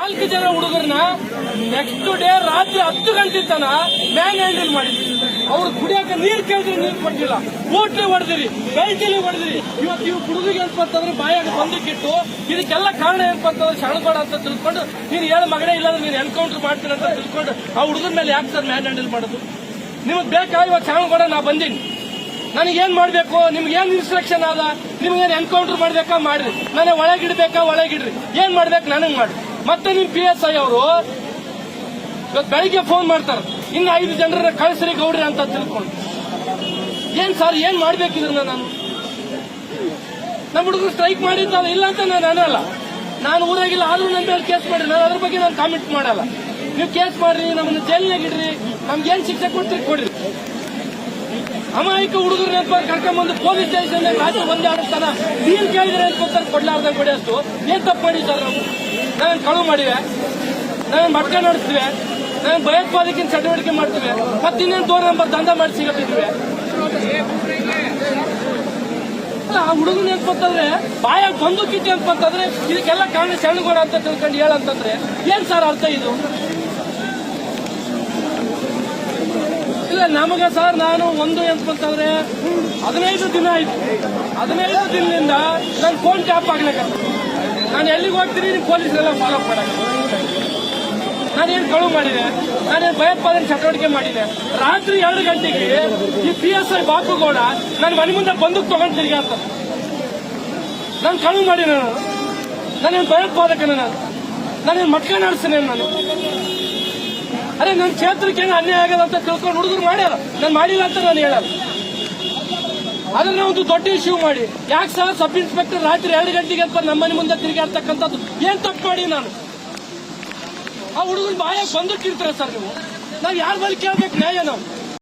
ನಾಲ್ಕು ಜನ ಹುಡುಗರನ್ನ ನೆಕ್ಸ್ಟ್ ಡೇ ರಾತ್ರಿ ಹತ್ತು ಗಂಟೆ ತನ ಮ್ಯಾನ್ ಹ್ಯಾಂಡಲ್ ಮಾಡಿ ಅವ್ರು ಕುಡಿಯಕ್ಕೆ ನೀರು ಕೇಳಿದ್ರೆ, ನೀರು ಕೊಟ್ಟಿಲ್ಲ ಓಟ್ಲಿ ಹೊಡೆದಿರಿ ಬೆಳ್ತಿಲಿ ಹೊಡೆದಿರಿ. ಇವತ್ತು ಇವ್ ಹುಡುಗರಿಗೆ ಏನಪ್ಪ ಅಂತಂದ್ರೆ ಬಾಯಾಗ ಬಂದಕ್ಕಿಟ್ಟು ಇದಕ್ಕೆಲ್ಲ ಕಾರಣ ಏನಪ್ಪ ಅಂತಂದ್ರೆ ಶರಣಗೋಡ ಅಂತ ತಿಳ್ಕೊಂಡು, ನೀನು ಹೇಳ ಮಗನೇ ಇಲ್ಲಾಂದ್ರೆ ನೀನು ಎನ್ಕೌಂಟರ್ ಮಾಡ್ತೀನಿ ಅಂತ ತಿಳ್ಕೊಂಡು ಆ ಹುಡುಗನ ಮೇಲೆ ಯಾಕೆ ಸರ್ ಮ್ಯಾನ್ ಹ್ಯಾಂಡಲ್ ಮಾಡೋದು? ನಿಮಗೆ ಬೇಕಾ? ಇವತ್ತು ಶರಣಗೋಡ, ನಾ ಬಂದೀನಿ. ನನಗೇನ್ ಮಾಡ್ಬೇಕು? ನಿಮ್ಗೆ ಏನ್ ಇನ್ಸ್ಟ್ರಕ್ಷನ್ ಅದ ನಿಮ್ಗೇನ್ ಎನ್ಕೌಂಟರ್ ಮಾಡ್ಬೇಕಾ? ಮಾಡ್ರಿ. ನನಗೆ ಒಳಗಿಡ್ಬೇಕಾ? ಒಳಗಿಡ್ರಿ. ಏನ್ ಮಾಡ್ಬೇಕು? ನನಗ್ ಮಾಡಿ. ಮತ್ತೆ ನಿಮ್ ಪಿ ಎಸ್ ಐ ಅವರು ಇವತ್ತು ಬೆಳಿಗ್ಗೆ ಫೋನ್ ಮಾಡ್ತಾರೆ. ಇನ್ನು ಐದು ಜನರನ್ನ ಕಳಿಸ್ರಿ ಗೌಡ್ರಿ ಅಂತ ತಿಳ್ಕೊಂಡು. ಏನ್ ಸರ್ ಏನ್ ಮಾಡ್ಬೇಕಿದ್ರು ನಾನು? ನಮ್ಮ ಹುಡುಗರು ಸ್ಟ್ರೈಕ್ ಮಾಡಿದ್ದಲ್ಲ ಇಲ್ಲ ಅಂತ ನಾನು ಅನ್ನಲ್ಲ. ನಾನು ಊರಾಗಿಲ್ಲ, ಆದ್ರೂ ನನ್ನ ಮೇಲೆ ಕೇಸ್ ಮಾಡಿ ನಾನು ಅದ್ರ ಬಗ್ಗೆ ನಾನು ಕಾಮೆಂಟ್ ಮಾಡಲ್ಲ. ನೀವು ಕೇಸ್ ಮಾಡ್ರಿ, ನಮ್ಮನ್ನ ಜೈಲ್ನಾಗ ಇಡ್ರಿ. ನಮ್ಗೆ ಏನ್ ಶಿಕ್ಷೆ ಕೊಡ್ತೀರಿ, ಕೊಡ್ರಿ. ಅಮಾಯಕ ಹುಡುಗರು ನೆನಪಾಗಿ ಕರ್ಕೊಂಡ್ಬಂದು ಪೊಲೀಸ್ ಸ್ಟೇಷನ್ ರಾತ್ರಿ ಒಂದೇ ಆಡಸ್ತಾನ ನೀನ್ ಕೇಳಿದ್ರೆ ಅಂತ ಕೊಡ್ಲಾರ್ದಂಗ್ ಕೊಡಿಯಷ್ಟು ಏನ್ ತಪ್ಪು ಮಾಡಿ ಸರ್ ನಾವು? ನಾವೇನ್ ಕಳುವು ಮಾಡಿವೆ ನಾವೇನ್ ಮಟ್ಕ ನಡೆಸಿದ್ವಿ ನಾವೇನ್ ಭಯೋತ್ಪಾದಕಿನ ಚಟುವಟಿಕೆ ಮಾಡ್ತೀವಿ ಮತ್ತಿನ್ನೇನು ದೂರ ನಂಬರ್ ದಂಧ ಮಾಡಿ ಸಿಗತ್ತಿದ್ವಿ ಆ ಹುಡುಗನ ನೆನ್ಪಂತಂದ್ರೆ ಬಾಯಾಗ ಬಂದು ಕಿಟ್ಟಿ ಅಂತಂದ್ರೆ ಇದಕ್ಕೆಲ್ಲ ಕಾರಣ ಸಣ್ಣಗೋಡ ಅಂತ ತಿಳ್ಕೊಂಡು ಹೇಳಂತಂದ್ರೆ, ಏನ್ ಸರ್ ಅರ್ಥ ಇದು? ಇಲ್ಲ ನಮಗೆ ಸರ್, ನಾನು ಒಂದು ಅಂತಂದ್ರೆ ಹದಿನೈದು ದಿನ ಆಯ್ತು. ಹದಿನೈದು ದಿನದಿಂದ ನನ್ನ ಫೋನ್ ಟ್ಯಾಪ್ ಆಗ್ಲಿಕ್ಕೆ ನಾನು ಎಲ್ಲಿಗೆ ಹೋಗ್ತೀನಿ ನೀವು ಪೊಲೀಸರೆಲ್ಲ ಫಾಲೋ ಮಾಡಕ್ಕೆ. ನಾನೇನು ಕಳು ಮಾಡಿದೆ? ನಾನೇನು ಭಯೋತ್ಪಾದನೆ ಚಟುವಟಿಕೆ ಮಾಡಿದೆ? ರಾತ್ರಿ ಎರಡು ಗಂಟೆಗೆ ಈ ಪಿ ಎಸ್ ಐ ಬಾಪುಗೌಡ ನನ್ನ ಮನೆ ಮುಂದೆ ಬಂದು ತಗೊಂಡು ತಿರುಗಾಡ್ತ ನಾನು ಕಳು ಮಾಡಿ ನಾನು. ನಾನೇನು ಭಯೋತ್ಪಾದಕನ ನಾನು. ನಾನೇನು ಮಟ್ಕ ನಡೆಸ್ತೇನೆ ನಾನು. ಅರೆ ನನ್ನ ಕ್ಷೇತ್ರಕ್ಕೆ ಏನು ಅನ್ಯಾಯ ಆಗದ ಅಂತ ತಿಳ್ಕೊಂಡು ಹುಡುಗರು ಮಾಡ್ಯಾರ. ನಾನು ಮಾಡಿಲ್ಲ ಅಂತ ನಾನು ಹೇಳಲ್ಲ. ಅದನ್ನ ಒಂದು ದೊಡ್ಡ ಇಶ್ಯೂ ಮಾಡಿ. ಯಾಕೆ ಸರ್ ಸಬ್ ಇನ್ಸ್ಪೆಕ್ಟರ್ ರಾತ್ರಿ ಎರಡು ಗಂಟೆಗೆ ಅಂತ ನಮ್ಮ ಮನೆ ಮುಂದೆ ತಿರುಗಾಡ್ತಕ್ಕಂಥದ್ದು ಏನ್ ತಪ್ಪು ಮಾಡಿ ನಾನು? ಆ ಹುಡುಗನ ಬಾಯ ಬಂದಿಟ್ಟಿರ್ತೀರ ಸರ್ ನೀವು? ನಾವು ಯಾರ ಬಳಿ ಕೇಳ್ಬೇಕು ನ್ಯಾಯ ನಾವು?